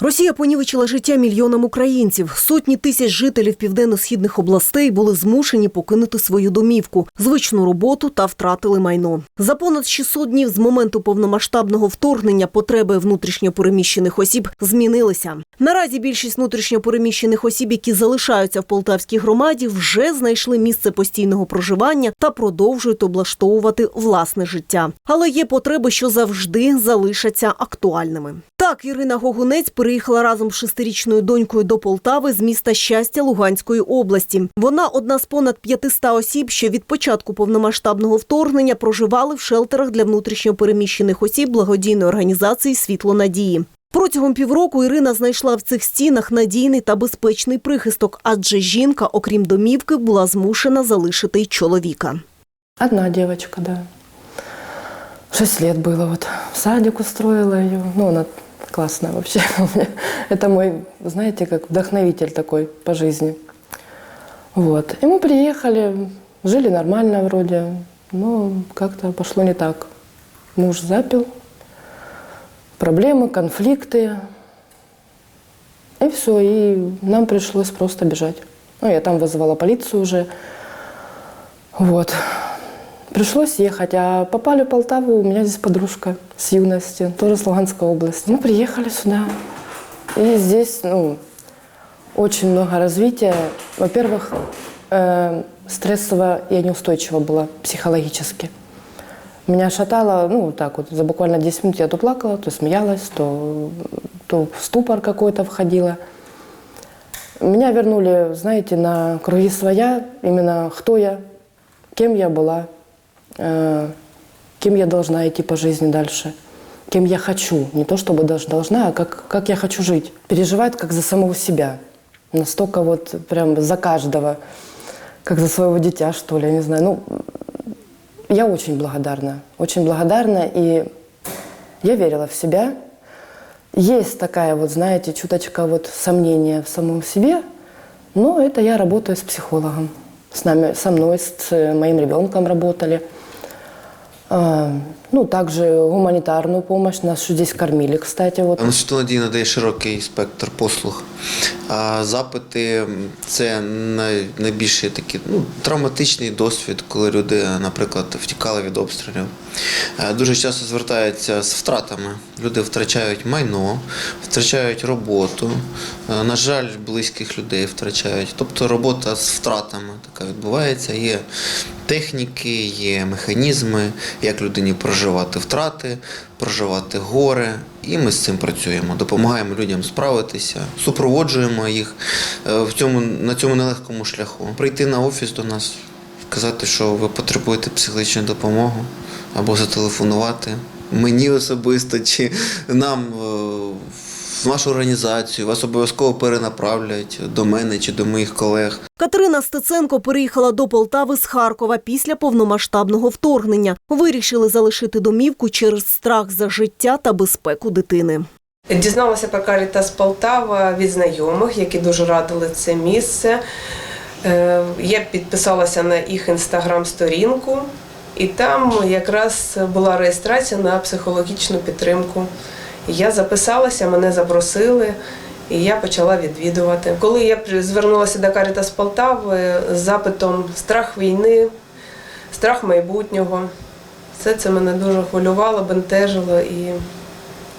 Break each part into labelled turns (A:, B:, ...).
A: Росія понівечила життя мільйонам українців. Сотні тисяч жителів південно-східних областей були змушені покинути свою домівку, звичну роботу та втратили майно. За понад 600 днів з моменту повномасштабного вторгнення потреби внутрішньопереміщених осіб змінилися. Наразі більшість внутрішньопереміщених осіб, які залишаються в Полтавській громаді, вже знайшли місце постійного проживання та продовжують облаштовувати власне життя. Але є потреби, що завжди залишаться актуальними. Так, Ірина Гогунець переїхала разом з шестирічною донькою до Полтави з міста Щастя Луганської області. Вона одна з понад 500 осіб, що від початку повномасштабного вторгнення проживали в шелтерах для внутрішньопереміщених осіб благодійної організації Світло надії. Протягом півроку Ірина знайшла в цих стінах надійний та безпечний прихисток, адже жінка, окрім домівки, була змушена залишити й чоловіка.
B: Одна девочка, да. Шесть лет было вот. В садик устроила ее. Ну, она классная вообще. Это мой, знаете, как вдохновитель такой по жизни. Вот. И мы приехали, жили нормально вроде, но как-то пошло не так. Муж запил, проблемы, конфликты. И все, и нам пришлось просто бежать. Ну, я там вызывала полицию уже. Вот. Пришлось ехать, а попали в Полтаву, у меня здесь подружка с юности, тоже с Луганской области. Мы приехали сюда, и здесь, ну, очень много развития. Во-первых, э, стрессово я неустойчива была психологически. Меня шатало, ну, так вот, за буквально 10 минут я то плакала, то смеялась, то, то в ступор какой-то входила. Меня вернули, знаете, на круги своя, именно кто я, кем я была, э, кем я должна идти по жизни дальше, кем я хочу. Не то чтобы даже должна, а как, как я хочу жить. Переживать как за самого себя. Настолько вот прям за каждого, как за своего дитя, что ли, я не знаю. Ну, я очень благодарна, очень благодарна, и я верила в себя. Есть такая вот, знаете, чуточка вот сомнения в самом себе, но это я работаю с психологом. С нами, со мной, с моим ребенком работали. А, ну, также гуманитарную помощь. Нас здесь кормили, кстати. Вот.
C: Інститут надії надає широкий спектр послуг. А запити це най- найбільший такий ну, травматичний досвід, коли люди, наприклад, втікали від обстрілів. Е, Дуже часто звертаються з втратами. Люди втрачають майно, втрачають роботу. е, На жаль, близьких людей втрачають. Тобто робота з втратами така відбувається. Є техніки, є механізми, як людині проживати втрати, проживати горе. І ми з цим працюємо, допомагаємо людям справитися, супроводжуємо їх е, в цьому, на цьому нелегкому шляху. Прийти на офіс до нас, сказати, що ви потребуєте психологічну допомогу, або зателефонувати мені особисто чи нам е, в нашу організацію. Вас обов'язково перенаправлять до мене чи до моїх колег.
A: Катерина Стеценко переїхала до Полтави з Харкова після повномасштабного вторгнення. Вирішили залишити домівку через страх за життя та безпеку дитини.
D: Дізналася про Карітас Полтава від знайомих, які дуже радили це місце. Е, Я підписалася на їх інстаграм-сторінку, і там якраз була реєстрація на психологічну підтримку. Я записалася, мене запросили, і я почала відвідувати. Коли я звернулася до Карітас Полтави з запитом страх війни, страх майбутнього, все це мене дуже хвилювало, бентежило і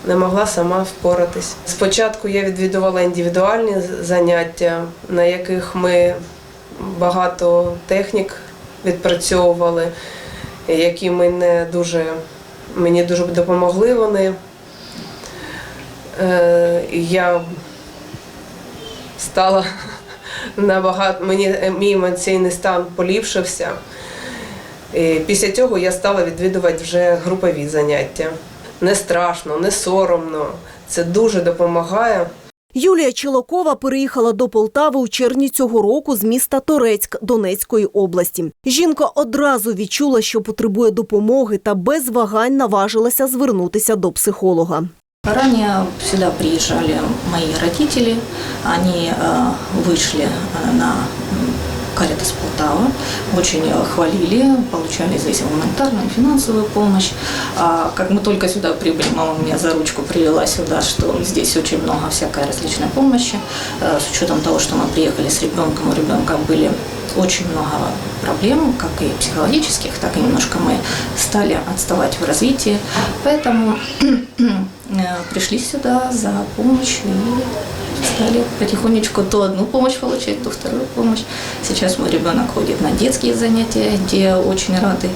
D: не могла сама впоратись. Спочатку я відвідувала індивідуальні заняття, на яких ми багато технік відпрацьовували, які мене дуже, мені дуже допомогли вони. Е, Я стала набагато, мені мій емоційний стан поліпшився. І після цього я стала відвідувати вже групові заняття. Не страшно, не соромно. Це дуже допомагає.
A: Юлія Чилокова переїхала до Полтави у червні цього року з міста Торецьк Донецької області. Жінка одразу відчула, що потребує допомоги, та без вагань наважилася звернутися до психолога.
E: Ранее сюда приезжали мои родители, они э, вышли э, на Каритас Полтава. Очень э, хвалили, получали здесь гуманитарную финансовую помощь. А как мы только сюда прибыли, мама меня за ручку привела сюда, что здесь очень много всякой различной помощи. С учетом того, что мы приехали с ребенком, у ребенка были очень много проблем, как и психологических, так и немножко мы стали отставать в развитии. Поэтому э, пришли сюда за помощью и стали потихонечку то одну помощь получать, то вторую помощь. Сейчас мой ребенок ходит на детские занятия, где очень рады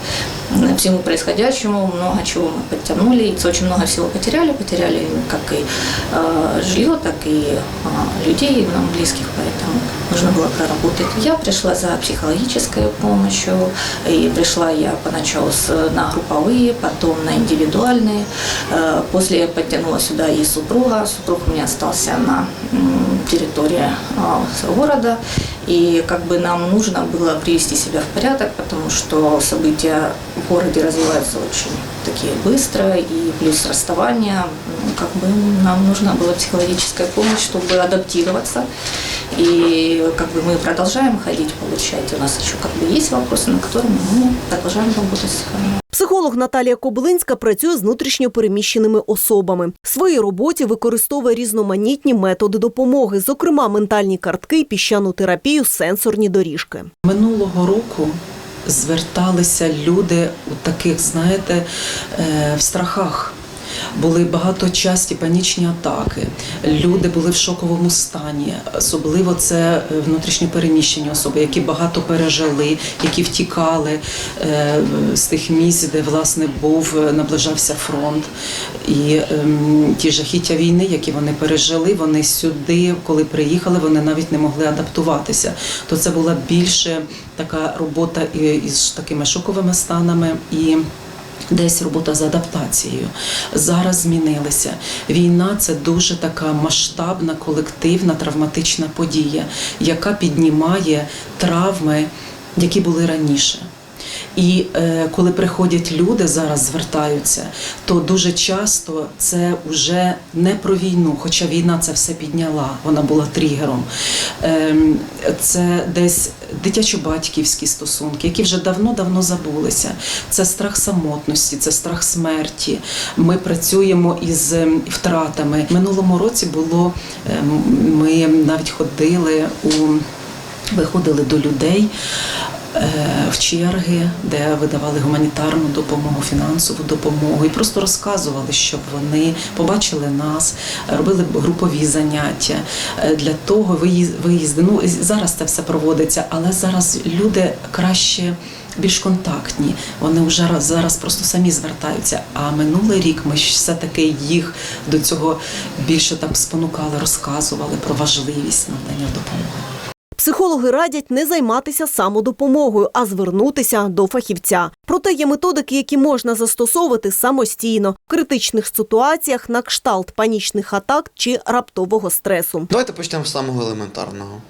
E: м, всему происходящему, много чего мы подтянули, очень много всего потеряли, потеряли как и э, жилье, так и э, людей нам близких, поэтому нужно было проработать. Я пришла за психологической помощью, и пришла я поначалу на групповые, потом на индивидуальные. Э, После я подтянула сюда и супруга. Супруг у меня остался на территории э, города. И как бы нам нужно было привести себя в порядок, потому что события в городе развиваются очень такие быстро, и плюс расставание, м, как бы нам нужна была психологическая помощь, чтобы адаптироваться. И как бы мы продолжаем ходить, получать. У нас еще как бы есть вопросы, на которыми мы продолжаем работать.
A: Психолог Наталія Коблинська працює з внутрішньопереміщеними особами. В своїй роботі використовує різноманітні методи допомоги, зокрема ментальні картки, піщану терапію, сенсорні доріжки.
F: Минулого року зверталися люди у таких, знаєте, е, в страхах. Були багаточасті панічні атаки. Люди були в шоковому стані. Особливо це е, внутрішньо переміщені особи, які багато пережили, які втікали е, з тих місць, де власне був е, наближався фронт. І ем, ті жахіття війни, які вони пережили, вони сюди, коли приїхали, вони навіть не могли адаптуватися. То це була більше така робота із такими шоковими станами і. Десь робота з адаптацією. Зараз змінилися. Війна це дуже така масштабна, колективна, травматична подія, яка піднімає травми, які були раніше. І е, коли приходять люди, зараз звертаються, то дуже часто це вже не про війну, хоча війна це все підняла, вона була тригером. Ем, це десь дитячо-батьківські стосунки, які вже давно-давно забулися. Це страх самотності, це страх смерті. Ми працюємо із ем, втратами. Минулому році було ем, ми навіть ходили у виходили до людей в черги, де видавали гуманітарну допомогу, фінансову допомогу, і просто розказували, щоб вони побачили нас, робили групові заняття Е, для того виїз- виїзди. Ну зараз це все проводиться, але зараз люди краще. Більш контактні, вони вже раз- зараз просто самі звертаються. А минулий рік ми ж все-таки їх до цього більше так спонукали, розказували про важливість надання допомоги.
A: Психологи радять не займатися самодопомогою, а звернутися до фахівця. Проте є методики, які можна застосовувати самостійно в критичних ситуаціях на кшталт панічних атак чи раптового стресу.
C: Давайте почнемо з самого елементарного.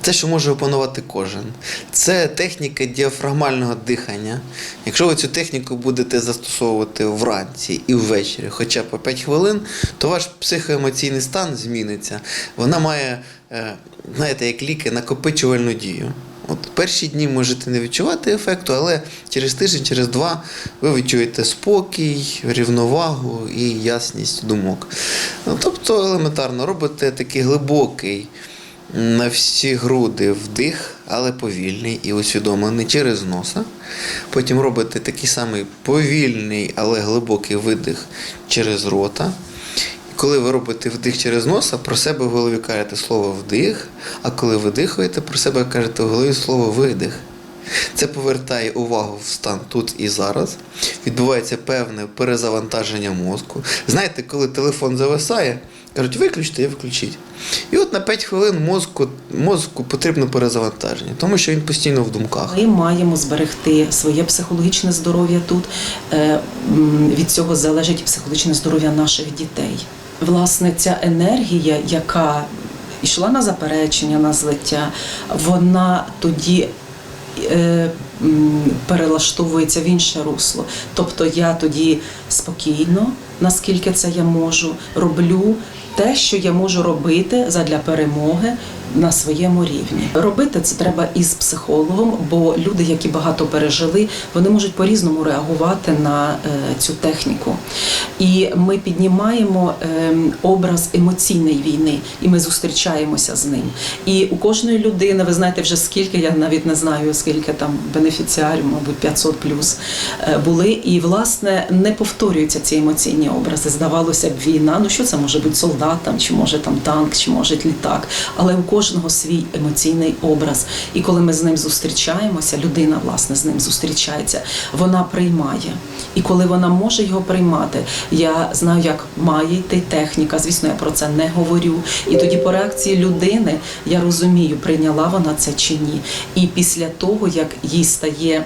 C: Те, що може опанувати кожен. Це техніка діафрагмального дихання. Якщо ви цю техніку будете застосовувати вранці і ввечері, хоча б по 5 хвилин, то ваш психоемоційний стан зміниться. Вона має, знаєте, як ліки, накопичувальну дію. От перші дні можете не відчувати ефекту, але через тиждень, через два ви відчуєте спокій, рівновагу і ясність думок. Ну, тобто елементарно робите такий глибокий на всі груди вдих, але повільний і усвідомлений через носа. Потім робите такий самий повільний, але глибокий видих через рота. Коли ви робите вдих через носа, про себе в голові кажете слово вдих, а коли видихуєте, про себе кажете в голові слово видих. Це повертає увагу в стан тут і зараз. Відбувається певне перезавантаження мозку. Знаєте, коли телефон зависає, кажуть, виключте і включіть. І от на 5 хвилин мозку, мозку потрібно перезавантаження, тому що він постійно в думках.
F: Ми маємо зберегти своє психологічне здоров'я тут. Е, Від цього залежить психологічне здоров'я наших дітей. Власне, ця енергія, яка йшла на заперечення, на злиття, вона тоді. е, Перелаштовується в інше русло. Тобто я тоді спокійно, наскільки це я можу, роблю те, що я можу робити задля перемоги, на своєму рівні. Робити це треба із психологом, бо люди, які багато пережили, вони можуть по-різному реагувати на е, цю техніку. І ми піднімаємо ем, образ емоційної війни, і ми зустрічаємося з ним. І у кожної людини, ви знаєте, вже скільки, я навіть не знаю, скільки там бенефіціарів, мабуть, 500 плюс е, були. І власне не повторюються ці емоційні образи. Здавалося б, війна. Ну що це може бути солдат там, чи може там танк, чи може літак. Але у кожного свій емоційний образ. І коли ми з ним зустрічаємося, людина власне з ним зустрічається, вона приймає. І коли вона може його приймати, я знаю, як має йти техніка. Звісно, я про це не говорю. І тоді по реакції людини я розумію, прийняла вона це чи ні. І після того, як їй стає.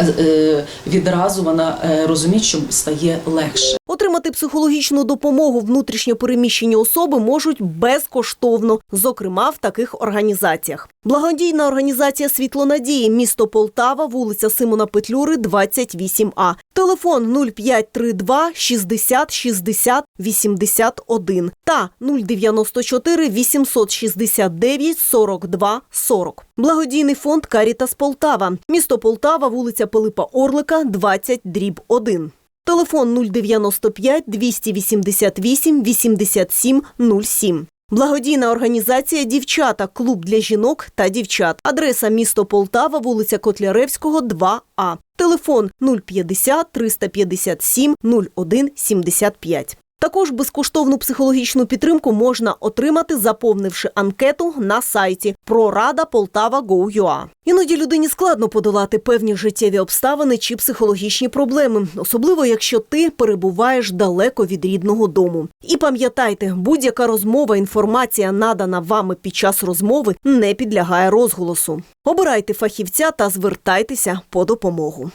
F: М, е, Відразу вона е, розуміє, що стає легше.
A: Отримати психологічну допомогу внутрішньо переміщені особи можуть безкоштовно, зокрема в таких організаціях. Благодійна організація Світло надії, місто Полтава, вулиця Симона Петлюри, 28А. Телефон 0532 60 60 81 та 094 869 42 40. Благодійний фонд Карітас Полтава, місто Полтава, вулиця Пилипа Орлика, 20 дріб 1. Телефон 095 288 87 07. Благодійна організація Дівчата, клуб для жінок та дівчат. Адреса місто Полтава, вулиця Котляревського, 2А. Телефон 050 357 01 75. Також безкоштовну психологічну підтримку можна отримати, заповнивши анкету на сайті прорада Полтава. Іноді людині складно подолати певні життєві обставини чи психологічні проблеми, особливо якщо ти перебуваєш далеко від рідного дому. І пам'ятайте, будь-яка розмова, інформація, надана вами під час розмови, не підлягає розголосу. Обирайте фахівця та звертайтеся по допомогу.